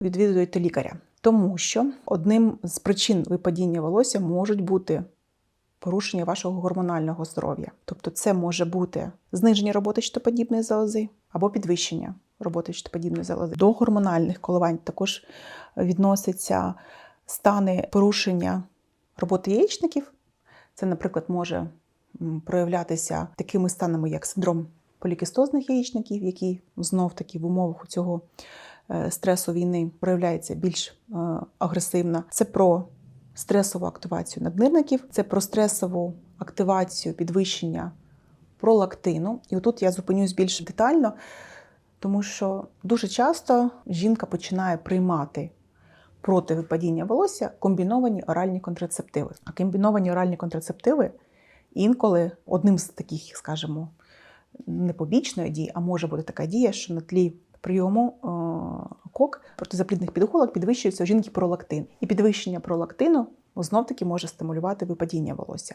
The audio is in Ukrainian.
відвідуєте лікаря? Тому що одним з причин випадіння волосся можуть бути порушення вашого гормонального здоров'я. Тобто, це може бути зниження роботи щитоподібної залози або підвищення роботи щитоподібної залози. До гормональних коливань також відносяться стани порушення роботи яєчників. Це, наприклад, може проявлятися такими станами, як синдром полікістозних яєчників, який знов таки в умовах цього е, стресу війни проявляється більш е, агресивно. Це про стресову активацію наднирників, це про стресову активацію підвищення пролактину. І отут я зупинюсь більш детально, тому що дуже часто жінка починає приймати проти випадіння волосся комбіновані оральні контрацептиви. А комбіновані оральні контрацептиви інколи одним з таких, скажімо, не побічної дії, а може бути така дія, що на тлі прийому е, кок протизаплідних підголок підвищується у жінки пролактин. І підвищення пролактину знов таки може стимулювати випадіння волосся.